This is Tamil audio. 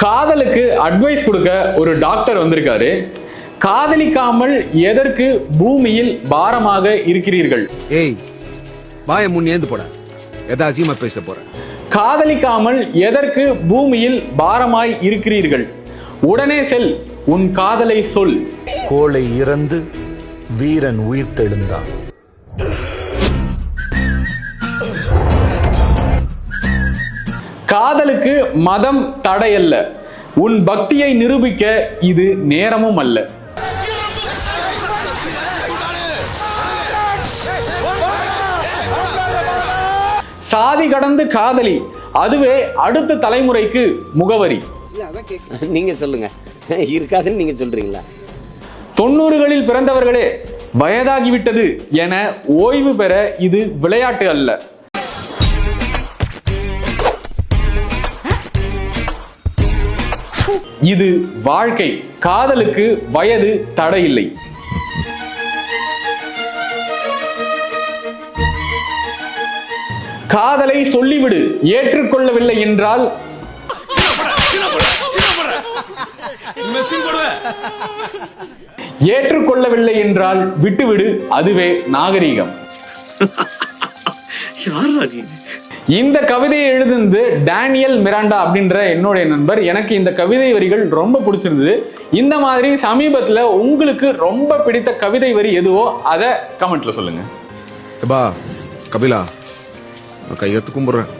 காதலுக்கு அட்வைஸ் கொடுக்க ஒரு டாக்டர் வந்திருக்காரு. காதலிக்காமல் எதற்கு பூமியில் பாரமாக இருக்கிறீர்கள்? ஏய் வாயை முன் ஏந்து போட. எதா அசியமா பேசிட்டு போறேன் காதலிக்காமல் எதற்கு பூமியில் பாரமாய் இருக்கிறீர்கள்? உடனே செல் உன் காதலை சொல். கோழை இறந்து வீரன் உயிர்த்தெழுந்தான். காதலுக்கு மதம் தடையல்ல. உன் பக்தியை நிரூபிக்க இது நேரமும் அல்ல. சாதி கடந்து காதலி அதுவே அடுத்த தலைமுறைக்கு முகவரி. நீங்க சொல்லுங்க. இருக்காதுன்னு நீங்க சொல்றீங்களா? தொண்ணூறுகளில் பிறந்தவர்களே வயதாகிவிட்டது என ஓய்வு பெற இது விளையாட்டு அல்ல. இது வாழ்க்கை. காதலுக்கு வயது தடையில்லை. காதலை சொல்லிவிடு ஏற்றுக்கொள்ளவில்லை என்றால் ஏற்றுக்கொள்ளவில்லை என்றால் விட்டுவிடு அதுவே நாகரீகம். இந்த கவிதையை எழுதுனது டேனியல் மிராண்டா அப்படின்ற என்னுடைய நண்பர். எனக்கு இந்த கவிதை வரிகள் ரொம்ப பிடிச்சிருந்தது. இந்த மாதிரி சமீபத்தில் உங்களுக்கு ரொம்ப பிடித்த கவிதை வரி எதுவோ அதை கமெண்ட்ல சொல்லுங்க. கபிலா கையெழுத்து கும்பிட்றேன்.